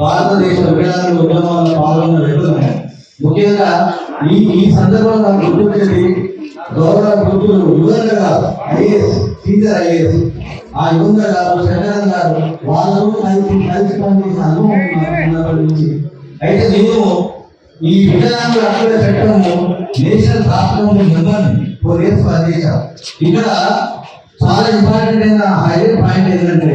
భారతదేశ విభజన ఉద్యమాల్లో పాల్గొన్న వ్యక్తులమే ముఖ్యంగా ఈ ఈ సందర్భంగా గుర్తించేది గౌరవ గుర్తులు యువత గారు ఐఏఎస్ సీనియర్ ఐఏఎస్. ఆ యువత గారు శంకరన్ గారు వాళ్ళు కలిసి కలిసి పనిచేసిన అనుభవం నాకు నుంచి. అయితే నేను ఈ వికలాంగుల అక్కడ చట్టము నేషనల్ రాష్ట్రంలో మెంబర్ ఫోర్ ఇయర్స్ పనిచేశాను. ఇక్కడ చాలా ఇంపార్టెంట్ అయిన హైలైట్ పాయింట్ ఏంటంటే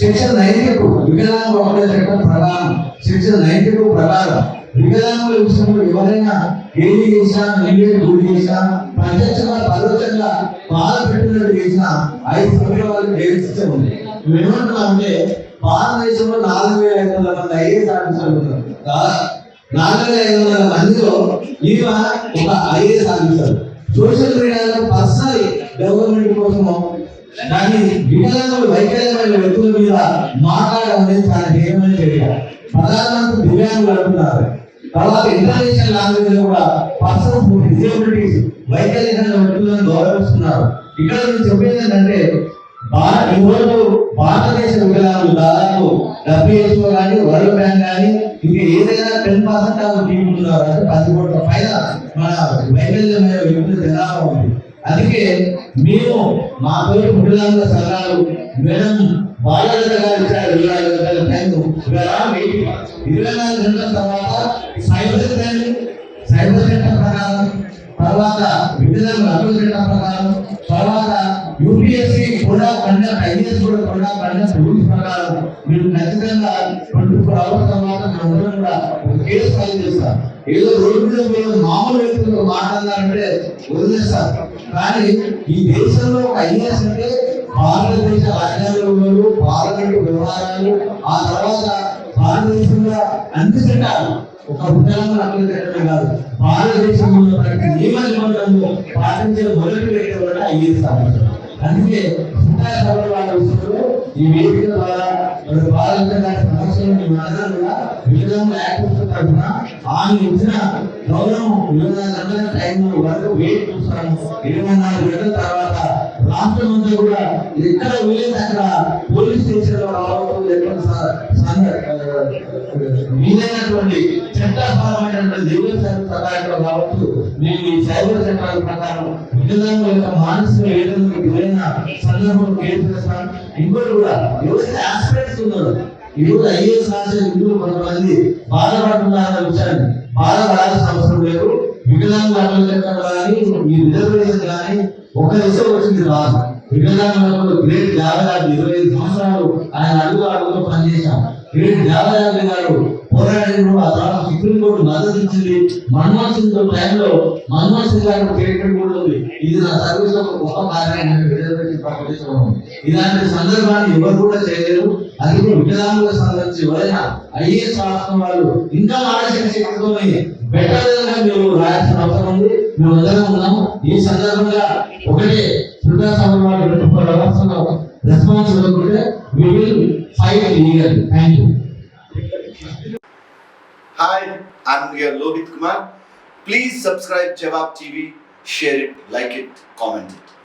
సెక్షన్ నైన్టీ టూ వికలాంగ హక్కుల చట్టం ప్రకారం సెక్షన్ నైన్టీ టూ ప్రకారం వికలాంగుల విషయంలో ఎవరైనా ఏది చేసినా నిండేది గుడి చేసినా ప్రత్యక్షంగా పరోక్షంగా బాధ పెట్టినట్టు చేసిన ఐదు సంవత్సరాలు జైలు శిక్ష ఉంది. మేమేమంటున్నామంటే భారతదేశంలో నాలుగు వేల ఐదు వందల మంది ఐఏఎస్ ఆఫీసర్లు నాలుగు వేల ఐదు వందల మందిలో ఈమె ఒక ఐఏఎస్ ఆఫీసర్. సోషల్ మీడియాలో పర్సనల్ డెవలప్మెంట్ కోసము కానీ వికలాంగులు వైకల్యమైన వ్యక్తుల మీద మాట్లాడడం అనేది చాలా హేయమైన చర్య. ప్రధానమంత్రి దివ్యాంగులు అంటున్నారు తర్వాత ఇంటర్నేషనల్ లాంగ్వేజ్లో కూడా పర్సన్ డిజబిలిటీస్ వైకల్యమైన వ్యక్తులను గౌరవిస్తున్నారు. ఇక్కడ నేను చెప్పేది ఏంటంటే భారత ఈరోజు భారతదేశ వికలాంగులు దాదాపు డబ్ల్యూహెచ్ఓ కానీ వరల్డ్ బ్యాంక్ కానీ ఇంకా ఏదైనా టెన్ పర్సెంట్ ఆఫ్ పీపుల్ ఉన్నారు అంటే పది కోట్ల పైన మన వైకల్యమైన వ్యక్తుల జనాభా ఉంది. అందుకే మేము మా పేరు వికలాంగుల సంఘాలు మేడం బాలలత గారు ఇచ్చారు ఇరవై గంటల టైం ఇరవై నాలుగు గంటల తర్వాత సైబర్ క్రైమ్ సైబర్ చట్టం ప్రకారం తర్వాత వికలాంగుల హక్కుల చట్టం ప్రకారం తర్వాత యూపీఎస్సీ కూడా కండక్ట్ ఐఏఎస్ కూడా కూడా కండక్ట్ రూల్స్ ప్రకారం మీరు ఖచ్చితంగా ట్వంటీ ఫోర్ అవర్స్ తర్వాత మనందరం కూడా ఒక కేసు ఫైల్ చేస్తారు ఏదో రోడ్డు మీద మీరు మామూలు వ్యక్తులతో మాట్లాడాలంటే వదిలేస్తారు కానీ ఈ దేశంలో ఒక ఐఏఎస్ అంటే భారతదేశ రాజ్యాంగంలో పార్లమెంటు వ్యవహారాలు ఆ తర్వాత భారతదేశంలో అన్ని చట్టాలు ఒక ఉద్యోగం అక్కడ చట్టమే కాదు. భారతదేశంలో ప్రతి నియమ నిబంధనలు పాటించే మొదటి వ్యక్తి కూడా ఐఏఎస్ ఆఫీసర్. అందుకే సుందర సభల వాళ్ళ విషయంలో ఈ వేదిక ద్వారా మన భారత సమస్యలు మీ కూడా తరఫున ఆమె ఇచ్చిన గౌరవం ఇరవై నాలుగు టైం వరకు వెయిట్ చూస్తాము. ఇరవై నాలుగు గంటల తర్వాత రాష్ట్రం అంతా కూడా ఎక్కడ వీలైతే అక్కడ పోలీస్ స్టేషన్లో రావచ్చు లేకపోతే వీలైనటువంటి చట్టపరమైనటువంటి లీగల్ మేము ఈ చట్టాల ప్రకారం యొక్క మానసిక వేదనకు గురైన సందర్భంలో ఇంకోటి కూడా ఎవరైతే ఆస్పెక్ట్స్ ఉన్నారో? ఈరోజు ఐఏఎస్ రాసే ఇందులో కొంతమంది బాధపడుతున్నారన్న విషయాన్ని బాధపడాల్సిన అవసరం లేదు. వికలాంగుల హక్కుల కానీ ఈ రిజర్వేషన్ కానీ ఒక దిశ వచ్చింది రాదు వికలాంగులకు గ్రేట్ ఇరవై ఐదు సంవత్సరాలు ఆయన అడుగు అడుగుతో పనిచేశాం గ్రేట్ జావరాజు గారు పోరాడిన ఆ తర్వాత సుప్రీంకోర్టు మద్దతు ఇచ్చింది మన్మోహన్ సింగ్ టైంలో మన్మోహన్ సింగ్ గారు చేయటం కూడా ఉంది. ఇది నా సర్వీస్ ఒక గొప్ప కార్యం ప్రకటించడం ఇలాంటి సందర్భాన్ని ఎవరు కూడా చేయలేరు. అది కూడా వికలాంగులకు సంబంధించి ఎవరైనా ఐఏఎస్ రాసిన వాళ్ళు ఇంకా ఆలోచన శక్తితోని బెటర్ మేము రాయాల్సిన అవసరం ఉంది. మేము అందరం ఉన్నాము. ఈ సందర్భంగా ఒకటే సుధా సభ వాళ్ళు రెస్పాన్స్ ఇవ్వకుంటే we will fight legal thank you Hi, I'm here Lohit Kumar. Please subscribe Jawab TV, share it, like it, comment it.